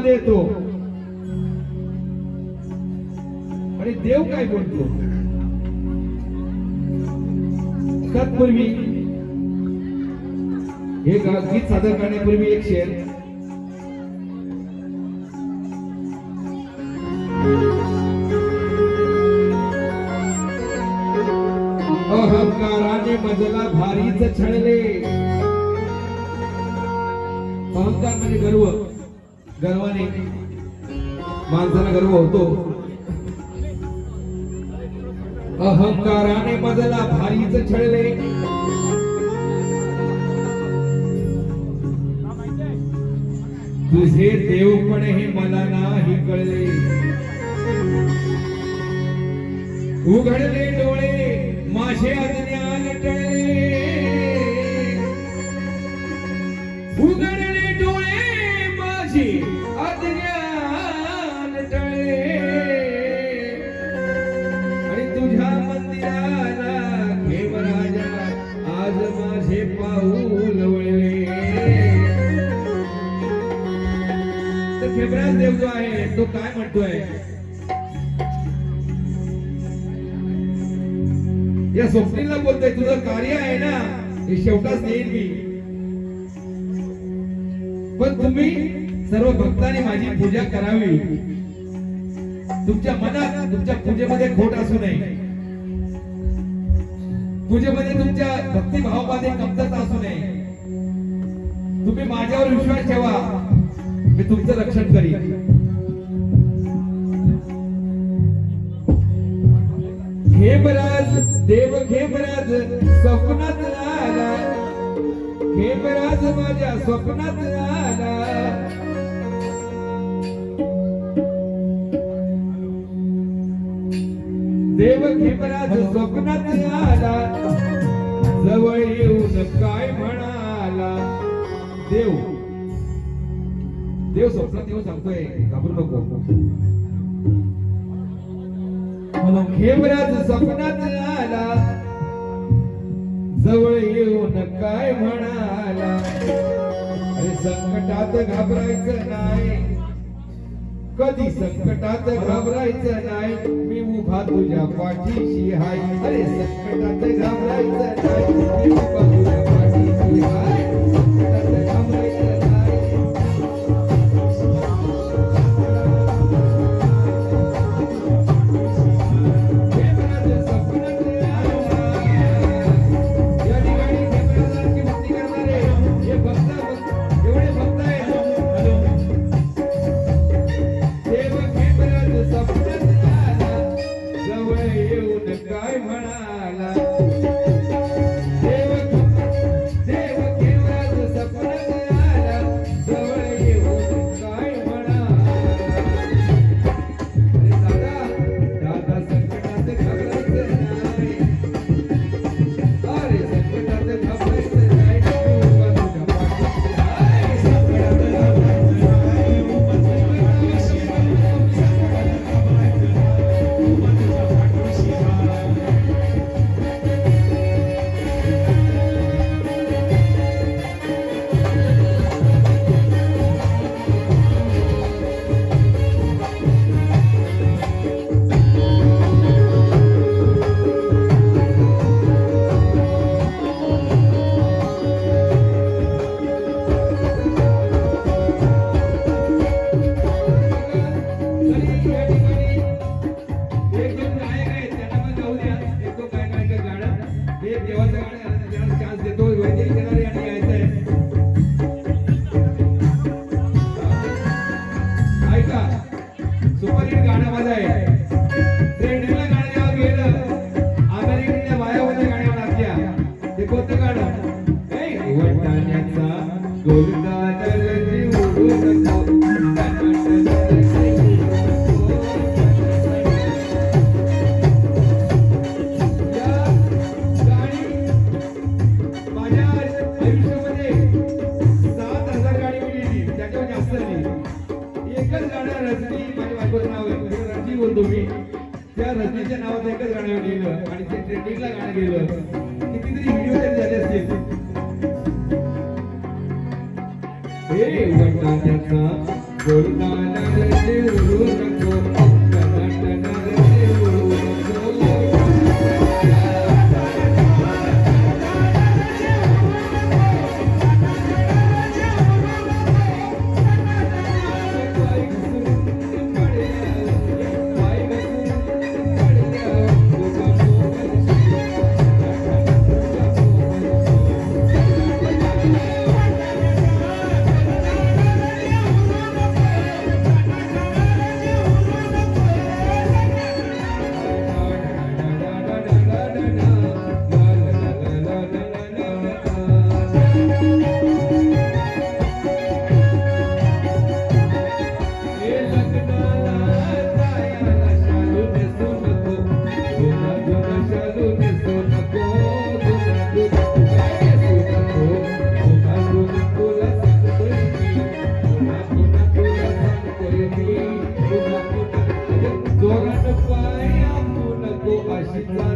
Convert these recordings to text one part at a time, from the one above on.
मध्ये येतो. आणि देव काय बोलतो? तत्पूर्वी हे गीत सादर करण्यापूर्वी एक शेर. अहंकाराने मजला भारीच छळले. अहंकार म्हणजे गर्व. गर्वाने. माणसाला गर्व होतो. अहंकाराने मजला भारीच छळले. तुझे देवपण हे मला नाही कळले. उघडले डोळे माझे अज्ञान तो काय म्हणतोय? या स्वप्नीला बोलतोय तुझं कार्य आहे ना हे शेवटाच येईल मी. पण तुम्ही सर्व भक्तांनी माझी पूजा करावी. तुमच्या मनात तुमच्या पूजेमध्ये खोट असू नये. पूजेमध्ये तुमच्या भक्तिभावामध्ये कमतरता असू नये. तुम्ही माझ्यावर विश्वास ठेवा. मी तुमचं रक्षण करीन. खेपराज देव खेपराज स्वप्नात आला. खेपराज माझ्या स्वप्नात आला. देव खेपराज स्वप्नात आला. जवळ येऊन काय म्हणाला? देव. देव स्वप्नात येऊन सांगतोय घाबरू नको. म्हणून खेमराज स्वप्नात आला. जवळ येऊन काय म्हणाला? अरे संकटात घाबरायचं नाही. कधी संकटात घाबरायचं नाही? मी उभा तुझ्या पाठीशी हाय अरे संकटात घाबरायचं नाही. मी उभा तुझ्या पाठीशी हाय देवाचं गाणं चान्स देतो केणारे गायचं आहे ऐका सुपरहिट गाणं माझं आहे ट्रेंडिंगला गाणं गेलं अमेरिकेतल्या बायामध्ये गाण्यावर नाचल्या ते कोणतं गाणं वटाण्याचा कितीतरी व्हिडिओ तरी झाले असतील. हे वटाण्याचा नको अशी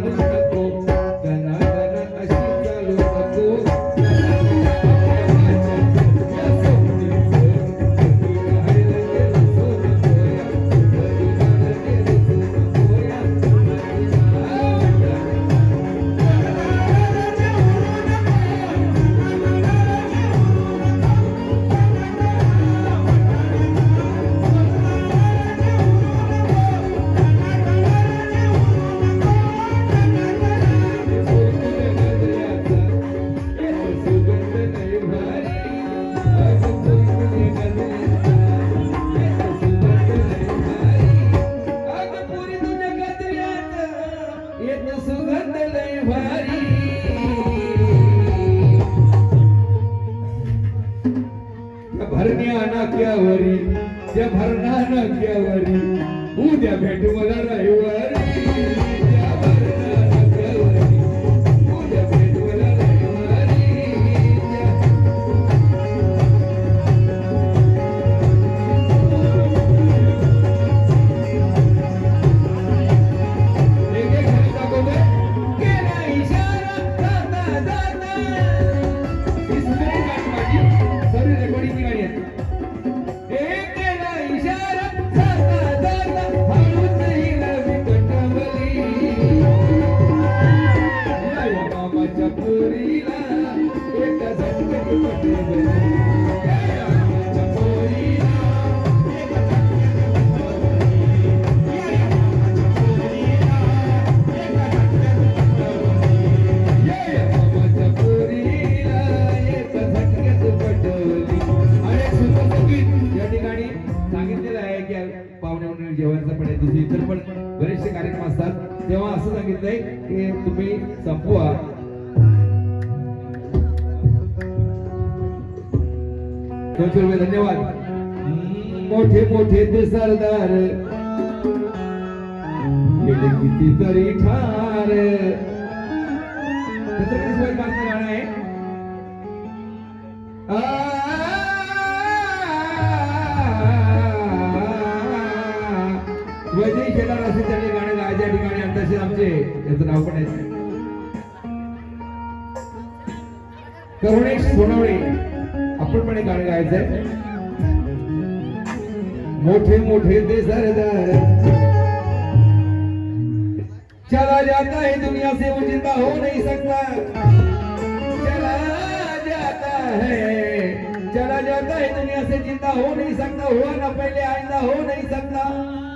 भरण्या नाक्यावरी त्या भरणा नाक्यावरी उद्या भेट मला रविवारी पाहुणे पण आहे दुसरी इतर पण बरेचसे कार्यक्रम असतात. तेव्हा असं सांगितलंय की तुम्ही संपवा. दोनशे रुपये धन्यवाद. मोठे मोठे ते सरदार. गेले कितीतरी ठार. छत्रपती शिवाजी महाराजांचं गाणं आहे. याचं नाव पण आहे. करुणेश सोनवणे. आपण पण एक गाणं गायचंय मोठे मोठे ते सरदार. चला जाता है दुनिया से वो जिंदा हो नहीं सकता. चला जाता है. चला जाता है दुनिया से जिंदा हो नहीं सकता. हुआ ना पहले आइंदा हो नहीं सकता.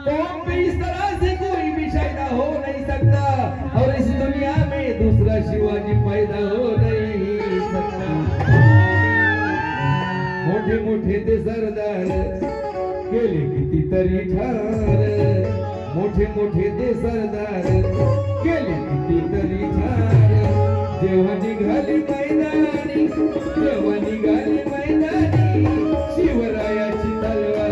तो हम भी इस तरह दुसरा शिवाजी पैदा हो नाही. मोठे मोठे ते सरदार केले कितीतरी ठार. मोठे मोठे ते सरदार केले कितीतरी ठार. जेव्हा निघाली मैदानी जेव्हा निघाली मैदानी शिवरायाची तलवार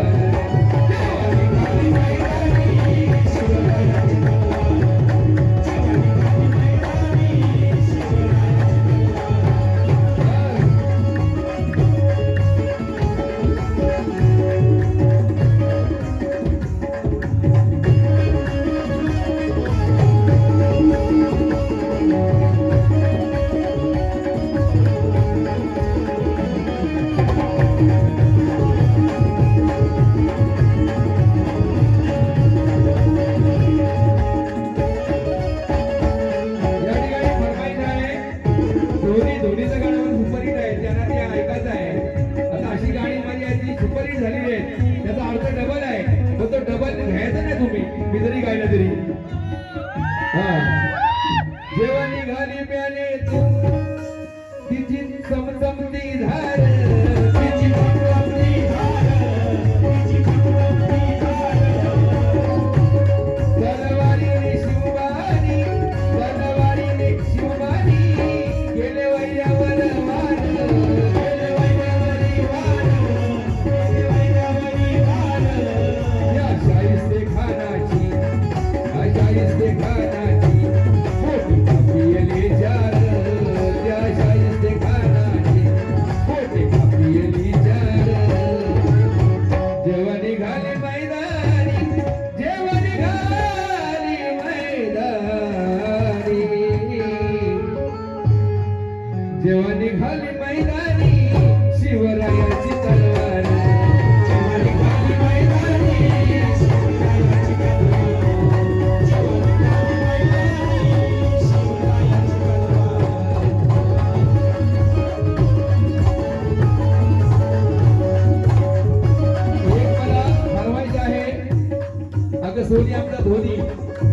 धोनी आपला धोनी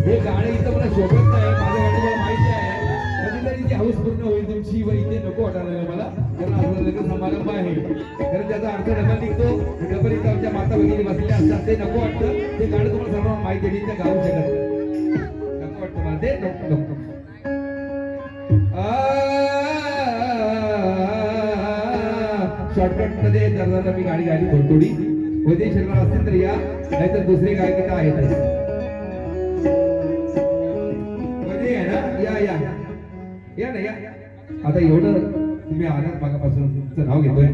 हे गाणं इथं मला शोभत नाही. माझ्या गाण्याला माहिती आहे. कधीतरी ती हाऊस पूर्ण होईल तुमची व इथे नको वाटायला मला. कारण आपलं लग्न समारंभ आहे. कारण त्याचा अर्थ डबल निघतो. डबल इथं आमच्या माता भगिनी बसलेल्या असतात. ते नको वाटतं. ते गाणं तुम्हाला सर्वांना माहिती आहे. त्या गाऊ शकत नको वाटतं मला. ते नको नको शॉर्टकटमध्ये जरा मी गाणी गाडी थोडी थोडी. उद्या शरीरात असतील तर या. नाहीतर दुसरे गायक आहेत? या ना या. आता एवढं तुम्ही आलात मागापासून तुमचं नाव घेतोय.